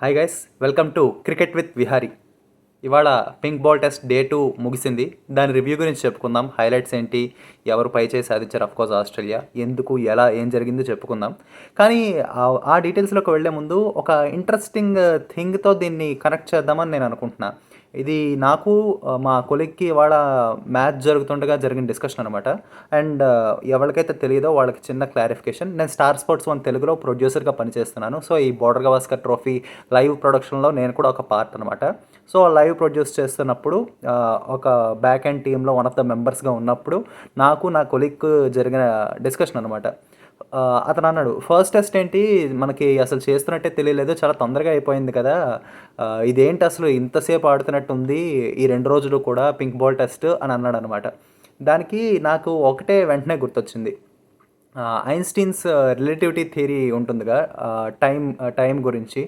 Hi guys welcome to cricket with Vihari ఇవాళ pink ball test day two ముగిసింది. దాని review గురించి చెప్పుకుందాం. హైలైట్స్ ఏంటి? ఎవరు పై చేసి సాధించారు? Of course Australia. ఎందుకు ఎలా ఏం జరిగిందో చెప్పుకుందాం. కానీ ఆ- డీటెయిల్స్లోకి వెళ్ళే ముందు ఒక ఇంట్రెస్టింగ్ థింగ్తో దీన్ని కనెక్ట్ చేద్దామని నేను అనుకుంటున్నా. ఇది నాకు మా కొలిక్కి ఇవాళ మ్యాచ్ జరుగుతుండగా జరిగిన డిస్కషన్ అనమాట అండ్ ఎవరికైతే తెలియదో వాళ్ళకి చిన్న క్లారిఫికేషన్ నేను స్టార్ స్పోర్ట్స్ వన్ తెలుగులో ప్రొడ్యూసర్గా పనిచేస్తున్నాను. సో ఈ బోర్డర్ గవాస్కర్ ట్రోఫీ లైవ్ ప్రొడక్షన్లో నేను కూడా ఒక పార్ట్ అనమాట సో లైవ్ ప్రొడ్యూస్ చేస్తున్నప్పుడు ఒక బ్యాక్ అండ్ టీంలో వన్ ఆఫ్ ద మెంబర్స్గా ఉన్నప్పుడు నాకు నా కొలిక్ జరిగిన డిస్కషన్ అనమాట అతను అన్నాడు ఫస్ట్ టెస్ట్ ఏంటి? మనకి అసలు చేస్తున్నట్టే తెలియలేదు చాలా తొందరగా అయిపోయింది కదా. ఇదేంటి అసలు ఇంతసేపు ఆడుతున్నట్టు ఉంది ఈ రెండు రోజులు కూడా పింక్ బాల్ టెస్ట్ అని అన్నాడు అనమాట దానికి నాకు ఒకటే వెంటనే గుర్తొచ్చింది. ఐన్స్టీన్స్ రిలేటివిటీ థియరీ ఉంటుందిగా టైం టైం గురించి.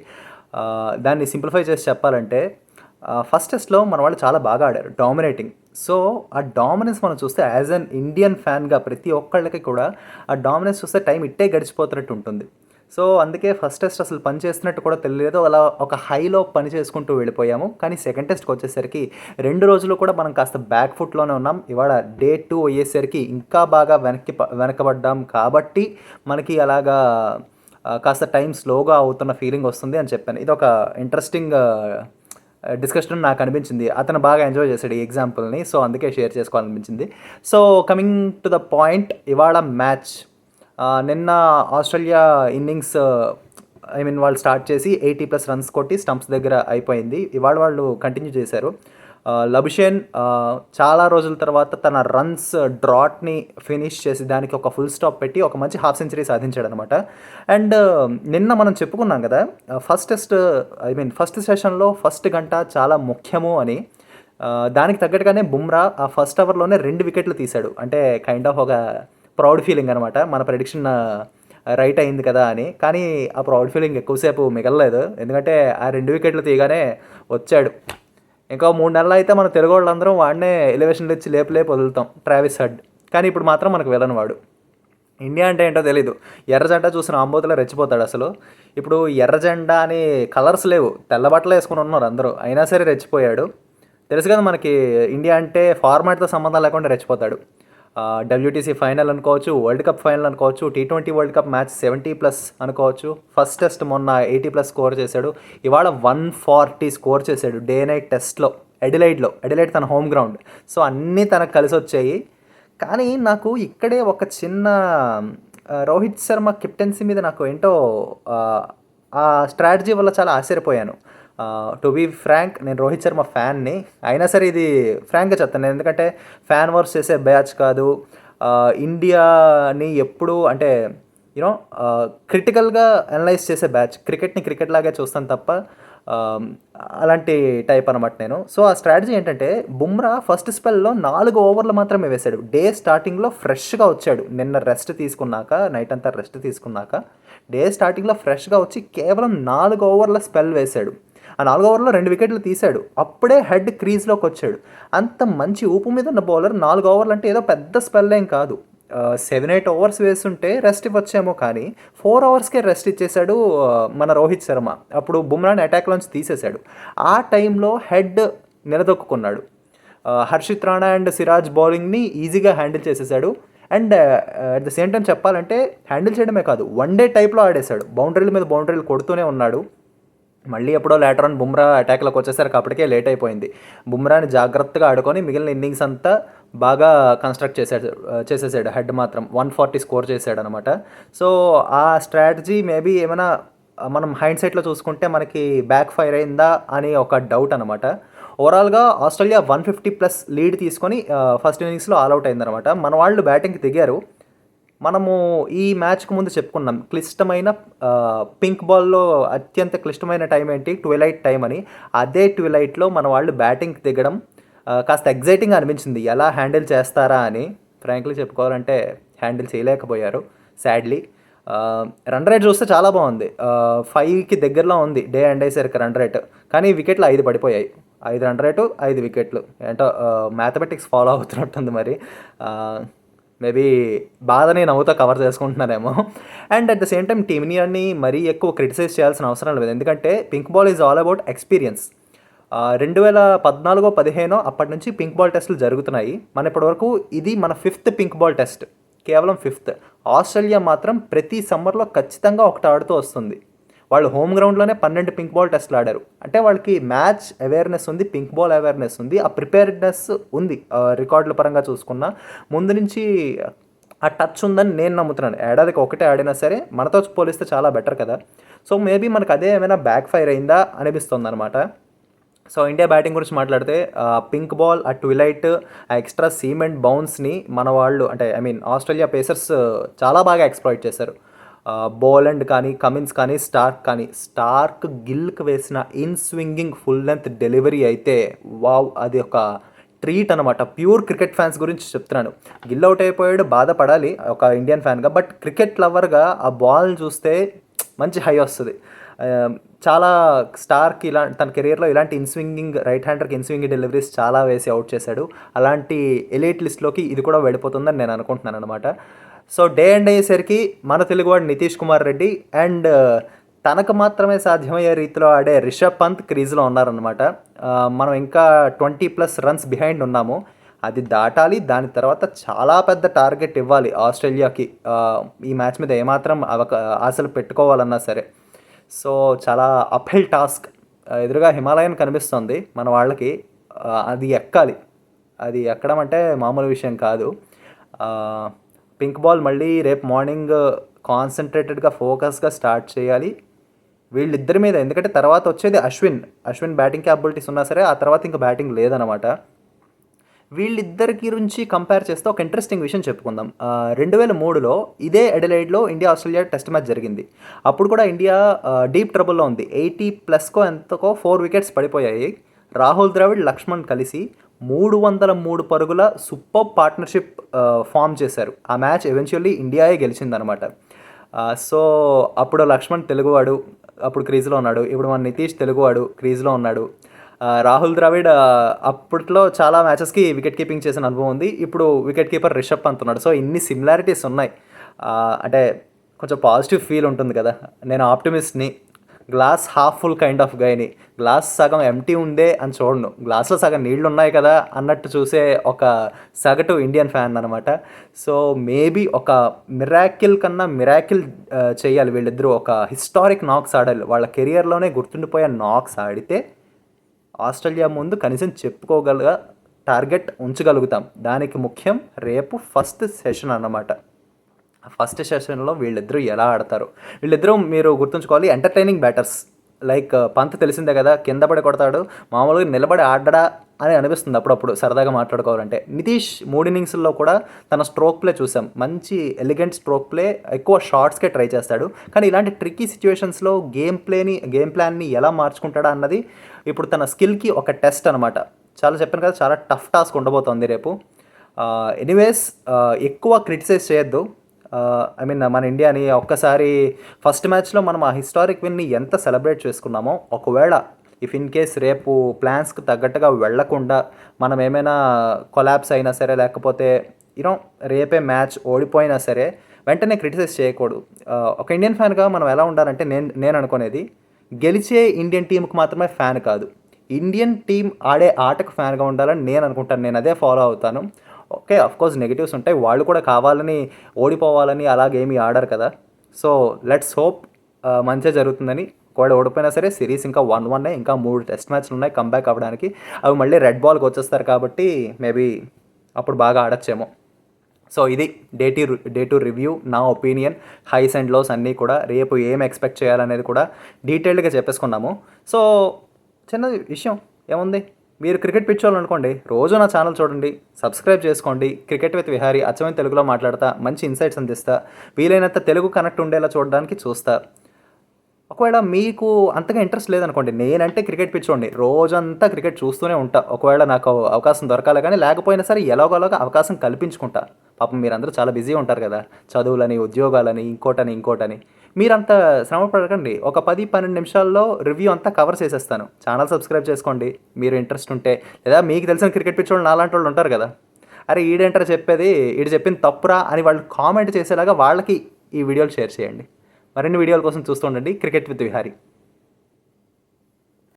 దాన్ని సింప్లిఫై చేసి చెప్పాలంటే ఫస్ట్ టెస్ట్లో మన వాళ్ళు చాలా బాగా ఆడారు డామినేటింగ్ సో ఆ డామినెన్స్ మనం చూస్తే యాజ్ అన్ ఇండియన్ ఫ్యాన్గా ప్రతి ఒక్కళ్ళకి కూడా ఆ డామినెన్స్ చూస్తే టైం ఇట్టే గడిచిపోతున్నట్టు ఉంటుంది. సో అందుకే ఫస్ట్ టెస్ట్ అసలు పని చేస్తున్నట్టు కూడా తెలియలేదు. అలా ఒక హైలో పని చేసుకుంటూ వెళ్ళిపోయాము. కానీ సెకండ్ టెస్ట్కి వచ్చేసరికి రెండు రోజులు కూడా మనం కాస్త బ్యాక్ ఫుట్లోనే ఉన్నాం. ఇవాళ డే టూ అయ్యేసరికి ఇంకా బాగా వెనక్కి వెనకబడ్డాం కాబట్టి మనకి అలాగా కాస్త టైం స్లోగా అవుతున్న ఫీలింగ్ వస్తుంది అని చెప్పాను. ఇది ఒక ఇంట్రెస్టింగ్ డిస్కషన్ నాకు అనిపించింది. అతను బాగా ఎంజాయ్ చేశాడు ఈ ఎగ్జాంపుల్ని సో అందుకే share చేసుకోవాలనిపించింది. So coming to the point ఇవాళ మ్యాచ్ నిన్న ఆస్ట్రేలియా ఇన్నింగ్స్ ఐ మీన్ వాళ్ళు స్టార్ట్ చేసి ఎయిటీ ప్లస్ రన్స్ కొట్టి స్టంప్స్ దగ్గర అయిపోయింది. ఇవాళ వాళ్ళు కంటిన్యూ చేశారు. లబుషేన్ చాలా రోజుల తర్వాత తన రన్స్ డ్రాట్ని ఫినిష్ చేసి దానికి ఒక ఫుల్ స్టాప్ పెట్టి ఒక మంచి హాఫ్ సెంచరీ సాధించాడు అనమాట అండ్ నిన్న మనం చెప్పుకున్నాం కదా first test I mean first సెషన్లో ఫస్ట్ గంట చాలా ముఖ్యము అని. దానికి తగ్గట్టుగానే బుమ్రా ఆ ఫస్ట్ అవర్లోనే రెండు వికెట్లు తీశాడు. అంటే కైండ్ ఆఫ్ ఒక ప్రౌడ్ ఫీలింగ్ అనమాట. మన ప్రెడిక్షన్ రైట్ అయింది కదా అని. కానీ ఆ ప్రౌడ్ ఫీలింగ్ ఎక్కువసేపు మిగలలేదు. ఎందుకంటే ఆ రెండు వికెట్లు తీయగానే వచ్చాడు. ఇంకా మూడు నెలలు అయితే మన తెలుగు వాళ్ళందరం వాడినే ఎలివేషన్లు ఇచ్చి లేపు లేపు వదులుతాం. ట్రావిస్ హడ్ కానీ ఇప్పుడు మాత్రం మనకు వెళ్ళని వాడు. ఇండియా అంటే ఏంటో తెలీదు. ఎర్ర జెండా చూసిన ఆంబోతులో రెచ్చిపోతాడు అసలు. ఇప్పుడు ఎర్ర జెండా అని కలర్స్ లేవు. తెల్ల బట్టలు వేసుకుని ఉన్నారు అందరూ. అయినా సరే రెచ్చిపోయాడు. తెలుసు కదా మనకి ఇండియా అంటే ఫార్మాట్తో సంబంధం లేకుండా రెచ్చిపోతాడు. డబ్ల్యూటీసీ ఫైనల్ అనుకోవచ్చు వరల్డ్ కప్ ఫైనల్ అనుకోవచ్చు T twenty world cup match seventy plus అనుకోవచ్చు. ఫస్ట్ టెస్ట్ మొన్న ఎయిటీ ప్లస్ స్కోర్ చేశాడు. ఇవాళ వన్ ఫార్టీ స్కోర్ చేశాడు డే నైట్ టెస్ట్లో ఎడిలైడ్లో ఎడిలైడ్ తన హోమ్ గ్రౌండ్ సో అన్నీ తనకు కలిసి వచ్చాయి. కానీ నాకు ఇక్కడే ఒక చిన్న రోహిత్ శర్మ కెప్టెన్సీ మీద నాకు ఏంటో ఆ స్ట్రాటజీ వల్ల చాలా ఆశ్చర్యపోయాను. టు బీ ఫ్రాంక్ నేను రోహిత్ శర్మ ఫ్యాన్ని అయినా సరే ఇది ఫ్రాంక్గా చెప్తాను. నేను ఎందుకంటే ఫ్యాన్ వర్స్ చేసే బ్యాచ్ కాదు. ఇండియాని ఎప్పుడు అంటే యూనో క్రిటికల్గా అనలైజ్ చేసే బ్యాచ్ క్రికెట్ని క్రికెట్ లాగే చూస్తాను తప్ప అలాంటి టైప్ అనమాట నేను. సో ఆ స్ట్రాటజీ ఏంటంటే బుమ్రా ఫస్ట్ స్పెల్లో నాలుగు ఓవర్లు మాత్రమే వేశాడు డే స్టార్టింగ్లో ఫ్రెష్గా వచ్చాడు. నిన్న రెస్ట్ తీసుకున్నాక నైట్ అంతా రెస్ట్ తీసుకున్నాక డే స్టార్టింగ్లో ఫ్రెష్గా వచ్చి కేవలం నాలుగు ఓవర్ల స్పెల్ వేశాడు ఆ నాలుగు ఓవర్లో రెండు వికెట్లు తీశాడు. అప్పుడే హెడ్ క్రీజ్లోకి వచ్చాడు. అంత మంచి ఊపు మీద ఉన్న బౌలర్ నాలుగు ఓవర్లు అంటే ఏదో పెద్ద స్పెల్ ఏం కాదు. సెవెన్ ఎయిట్ ఓవర్స్ వేస్తుంటే రెస్ట్ ఇవ్వచ్చేమో కానీ ఫోర్ అవర్స్కే రెస్ట్ ఇచ్చేశాడు మన రోహిత్ శర్మ. అప్పుడు బుమ్రాని అటాక్లోంచి తీసేశాడు. ఆ టైంలో హెడ్ నిలదొక్కున్నాడు. హర్షిత్ రాణా అండ్ సిరాజ్ బౌలింగ్ని ఈజీగా హ్యాండిల్ చేసేసాడు and at the same time చెప్పాలంటే హ్యాండిల్ చేయడమే కాదు వన్ డే టైప్లో ఆడేశాడు. బౌండరీల మీద బౌండరీలు కొడుతూనే ఉన్నాడు. మళ్ళీ ఎప్పుడో లేటర్ ఆన్ బుమ్రా అటాక్లోకి వచ్చేసరికి అప్పటికే లేట్ అయిపోయింది. బుమ్రాని జాగ్రత్తగా ఆడుకొని మిగిలిన ఇన్నింగ్స్ అంతా బాగా కన్స్ట్రక్ట్ చేశాడు చేసేసాడు. హెడ్ మాత్రం వన్ ఫార్టీ స్కోర్ చేశాడు అనమాట సో ఆ స్ట్రాటజీ మేబీ ఏమైనా మనం హైండ్ సైట్లో చూసుకుంటే మనకి బ్యాక్ ఫైర్ అయిందా అని ఒక డౌట్ అనమాట. ఓవరాల్గా Australia one fifty plus lead తీసుకొని ఫస్ట్ ఇన్నింగ్స్లో ఆల్అవుట్ అయిందనమాట. మన వాళ్ళు బ్యాటింగ్కి దిగారు. మనము ఈ మ్యాచ్కు ముందు చెప్పుకున్నాం క్లిష్టమైన పింక్ బాల్లో అత్యంత క్లిష్టమైన టైం ఏంటి? ట్వెలైట్ టైం అని. అదే ట్వెలైట్లో మన వాళ్ళు బ్యాటింగ్ దిగడం కాస్త ఎగ్జైటింగ్ అనిపించింది. ఎలా హ్యాండిల్ చేస్తారా అని. ఫ్రాంక్లీ చెప్పుకోవాలంటే హ్యాండిల్ చేయలేకపోయారు సాడ్లీ. రన్ రేట్ చూస్తే చాలా బాగుంది. ఫైవ్కి దగ్గరలో ఉంది డే అండ్ అయ్యేసరికి రన్ రేట్. కానీ వికెట్లు ఐదు పడిపోయాయి. ఐదు రన్ రేటు ఐదు వికెట్లు. ఏంటో మ్యాథమెటిక్స్ ఫాలో అవుతున్నట్టుంది మరి. మేబీ బాధని నవ్వుతో cover చేసుకుంటున్నారేమో. And at the same time team ఇండియాని మరీ ఎక్కువ క్రిటిసైజ్ చేయాల్సిన అవసరం లేదు. ఎందుకంటే pink ball is all about experience. రెండు వేల పద్నాలుగో పదిహేనో అప్పటి నుంచి పింక్ బాల్ టెస్టులు జరుగుతున్నాయి. మన ఇప్పటివరకు ఇది మన ఫిఫ్త్ పింక్ బాల్ టెస్ట్. కేవలం ఫిఫ్త్. ఆస్ట్రేలియా మాత్రం ప్రతి సమ్మర్లో ఖచ్చితంగా ఒకటి ఆడుతూ వస్తుంది. వాళ్ళు హోమ్ గ్రౌండ్లోనే పన్నెండు పింక్ బాల్ టెస్ట్లు ఆడారు. అంటే వాళ్ళకి మ్యాచ్ అవేర్నెస్ ఉంది పింక్ బాల్ అవేర్నెస్ ఉంది. ఆ ప్రిపేర్డ్నెస్ ఉంది రికార్డుల పరంగా చూసుకున్నా. ముందు నుంచి ఆ టచ్ ఉందని నేను నమ్ముతున్నాను. ఏడాదికి ఒకటే ఆడినా సరే మనతో పోలిస్తే చాలా బెటర్ కదా. సో మేబీ మనకు అదే ఏమైనా బ్యాక్ ఫైర్ అయిందా అనిపిస్తుంది అనమాట సో ఇండియా బ్యాటింగ్ గురించి మాట్లాడితే పింక్ బాల్ ఆ ట్విలైట్ ఆ ఎక్స్ట్రా సీమెంట్ బౌన్స్ని మన వాళ్ళు అంటే ఐ మీన్ ఆస్ట్రేలియా పేసర్స్ చాలా బాగా ఎక్స్ప్లాయిట్ చేశారు. బోలండ్ కానీ కమిన్స్ కానీ స్టార్క్ కానీ స్టార్క్ గిల్క్ వేసిన in swinging full length delivery అయితే వావ్ అది ఒక ట్రీట్ అనమాట ప్యూర్ క్రికెట్ ఫ్యాన్స్ గురించి చెప్తున్నాను. గిల్ అవుట్ అయిపోయాడు బాధపడాలి ఒక ఇండియన్ ఫ్యాన్గా బట్ క్రికెట్ లవర్గా ఆ బాల్ చూస్తే మంచి హై వస్తుంది. చాలా స్టార్కి ఇలా తన కెరియర్లో ఇలాంటి ఇన్స్వింగింగ్ రైట్ హ్యాండర్కి ఇన్స్వింగింగ్ డెలివరీస్ చాలా వేసి అవుట్ చేశాడు. అలాంటి ఎలిట్ లిస్ట్లోకి ఇది కూడా వెళ్ళిపోతుందని నేను అనుకుంటున్నాను అనమాట సో డే అండ్ అయ్యేసరికి మన తెలుగువాడు నితీష్ కుమార్ రెడ్డి అండ్ తనకు మాత్రమే సాధ్యమయ్యే రీతిలో ఆడే రిషబ్ పంత్ క్రీజ్లో ఉన్నారనమాట మనం ఇంకా ట్వంటీ ప్లస్ రన్స్ బిహైండ్ ఉన్నాము. అది దాటాలి దాని తర్వాత చాలా పెద్ద టార్గెట్ ఇవ్వాలి ఆస్ట్రేలియాకి. ఈ మ్యాచ్ మీద ఏమాత్రం అవక ఆశలు పెట్టుకోవాలన్నా సరే. సో చాలా అప్హిల్ టాస్క్. ఎదురుగా హిమాలయన్ కనిపిస్తుంది మన వాళ్ళకి. అది ఎక్కాలి. అది ఎక్కడం అంటే మామూలు విషయం కాదు. పింక్ బాల్ మళ్ళీ రేపు మార్నింగ్ కాన్సన్ట్రేటెడ్గా ఫోకస్గా స్టార్ట్ చేయాలి. వీళ్ళిద్దరి మీద ఎందుకంటే తర్వాత వచ్చేది అశ్విన్. అశ్విన్ బ్యాటింగ్ క్యాపబిలిటీస్ ఉన్నా సరే ఆ తర్వాత ఇంకా బ్యాటింగ్ లేదనమాట వీళ్ళిద్దరికి గురించి కంపేర్ చేస్తే ఒక ఇంట్రెస్టింగ్ విషయం చెప్పుకుందాం. రెండు వేల మూడులో ఇదే ఎడలైడ్లో ఇండియా ఆస్ట్రేలియా టెస్ట్ మ్యాచ్ జరిగింది. అప్పుడు కూడా ఇండియా డీప్ ట్రబుల్లో ఉంది. ఎయిటీ ప్లస్కో ఎంతకో ఫోర్ వికెట్స్ పడిపోయాయి. రాహుల్ ద్రావిడ్ లక్ష్మణ్ కలిసి మూడు వందల మూడు పరుగుల సూపర్ పార్ట్నర్షిప్ ఫామ్ చేశారు. ఆ మ్యాచ్ ఎవెన్చువల్లీ ఇండియాయే గెలిచిందనమాట సో అప్పుడు లక్ష్మణ్ తెలుగువాడు అప్పుడు క్రీజ్లో ఉన్నాడు. ఇప్పుడు మన నితీష్ తెలుగువాడు క్రీజ్లో ఉన్నాడు. రాహుల్ ద్రావిడ్ అప్పట్లో చాలా మ్యాచెస్కి వికెట్ కీపింగ్ చేసిన అనుభవం ఉంది. ఇప్పుడు వికెట్ కీపర్ రిషబ్ పంత్ ఉన్నాడు. సో ఇన్ని సిమిలారిటీస్ ఉన్నాయి. అంటే కొంచెం పాజిటివ్ ఫీల్ ఉంటుంది కదా. నేను ఆప్టిమిస్ట్ని glass half full kind of Gaini. Glass సగం ఎంటీ ఉందే అని చూడను. గ్లాస్లో సగం నీళ్ళు ఉన్నాయి కదా అన్నట్టు చూసే ఒక సగటు ఇండియన్ ఫ్యాన్ అనమాట సో మేబీ ఒక మిరాకిల్ కన్నా మిరాకిల్ చేయాలి వీళ్ళిద్దరూ. ఒక హిస్టారిక్ నాక్స్ ఆడాలి. వాళ్ళ కెరియర్లోనే గుర్తుండిపోయే నాక్స్ ఆడితే ఆస్ట్రేలియా ముందు కనీసం చెప్పుకోగల టార్గెట్ ఉంచగలుగుతాం. దానికి ముఖ్యం రేపు ఫస్ట్ సెషన్ అన్నమాట. ఫస్ట్ సెషన్లో వీళ్ళిద్దరూ ఎలా ఆడతారు. వీళ్ళిద్దరూ మీరు గుర్తుంచుకోవాలి ఎంటర్టైనింగ్ బ్యాటర్స్ లైక్ పంత్ తెలిసిందే కదా కింద పడి కొడతాడు మామూలుగా నిలబడి ఆడడా అని అనిపిస్తుంది అప్పుడప్పుడు సరదాగా మాట్లాడుకోవాలంటే. నితీష్ మూడు ఇన్నింగ్స్లో కూడా తన స్ట్రోక్ ప్లే చూసాం. మంచి ఎలిగెంట్ స్ట్రోక్ ప్లే ఎక్కువ షార్ట్స్కే ట్రై చేస్తాడు. కానీ ఇలాంటి ట్రిక్కీ సిచ్యువేషన్స్లో గేమ్ ప్లేని గేమ్ ప్లాన్ని ఎలా మార్చుకుంటాడా అన్నది ఇప్పుడు తన స్కిల్కి ఒక టెస్ట్ అనమాట చాలా చెప్పాను కదా చాలా టఫ్ టాస్క్ ఉండబోతోంది రేపు. ఎనీవేస్ ఎక్కువ క్రిటిసైజ్ చేయొద్దు. ఐ మీన్ మన ఇండియాని ఒక్కసారి ఫస్ట్ మ్యాచ్లో మనం ఆ హిస్టారిక్ విన్ని ఎంత సెలబ్రేట్ చేసుకున్నామో ఒకవేళ ఇఫ్ ఇన్ కేస్ రేపు ప్లాన్స్కి తగ్గట్టుగా వెళ్ళకుండా మనం ఏమైనా కొలాబ్స్ అయినా సరే లేకపోతే యూనో రేపే మ్యాచ్ ఓడిపోయినా సరే వెంటనే క్రిటిసైజ్ చేయకూడదు. ఒక ఇండియన్ ఫ్యాన్గా మనం ఎలా ఉండాలంటే నేను నేను అనుకునేది గెలిచే ఇండియన్ టీంకి మాత్రమే ఫ్యాన్ కాదు. ఇండియన్ టీం ఆడే ఆటకు ఫ్యాన్గా ఉండాలని నేను అనుకుంటాను. నేను అదే ఫాలో అవుతాను. ఓకే కోర్స్ నెగిటివ్స్ ఉంటాయి. వాళ్ళు కూడా కావాలని ఓడిపోవాలని అలాగేమీ ఆడరు కదా. సో లెట్స్ హోప్ మంచిగా జరుగుతుందని. ఒకవేళ ఓడిపోయినా సరే సిరీస్ ఇంకా వన్ వన్ ఇంకా మూడు టెస్ట్ మ్యాచ్లు ఉన్నాయి కంబ్యాక్ అవ్వడానికి. అవి మళ్ళీ రెడ్ బాల్కి వచ్చేస్తారు కాబట్టి మేబీ అప్పుడు బాగా ఆడచ్చేమో. సో ఇది day two day two review నా ఒపీనియన్ హైస్ అండ్ లోస్ అన్నీ కూడా. రేపు ఏం ఎక్స్పెక్ట్ చేయాలనేది కూడా డీటెయిల్డ్గా చెప్పేసుకున్నాము. సో చిన్న విషయం ఏముంది? మీరు క్రికెట్ పిచ్చోళ్ళనుకోండి రోజు నా ఛానల్ చూడండి సబ్స్క్రైబ్ చేసుకోండి క్రికెట్ విత్ విహారీ అచ్చమైన తెలుగులో మాట్లాడతా మంచి ఇన్సైట్స్ అందిస్తా వీలైనంత తెలుగు కనెక్ట్ ఉండేలా చూడడానికి చూస్తా. ఒకవేళ మీకు అంతగా ఇంట్రెస్ట్ లేదనుకోండి నేనంటే క్రికెట్ పిచ్చోండి రోజంతా క్రికెట్ చూస్తూనే ఉంటా. ఒకవేళ నాకు అవకాశం దొరకాలి కానీ లేకపోయినా సరే ఎలాగోలాగా అవకాశం కల్పించుకుంటా. పాపం మీరందరూ చాలా బిజీ ఉంటారు కదా చదువులని ఉద్యోగాలని ఇంకోటని ఇంకోటని. మీరంత శ్రమ పడకండి ఒక పది పన్నెండు నిమిషాల్లో రివ్యూ అంతా కవర్ చేసేస్తాను. ఛానల్ సబ్స్క్రైబ్ చేసుకోండి. మీరు ఇంట్రెస్ట్ ఉంటే లేదా మీకు తెలిసిన క్రికెట్ పిచ్చోళ్ళు నాలాంటి వాళ్ళు ఉంటారు కదా. అరే ఈడేంటారా చెప్పేది? ఈడు చెప్పింది తప్పురా అని వాళ్ళు కామెంట్ చేసేలాగా వాళ్ళకి ఈ వీడియోలు షేర్ చేయండి. మరిన్ని వీడియోల కోసం చూస్తూ ఉండండి. Cricket with Vihari.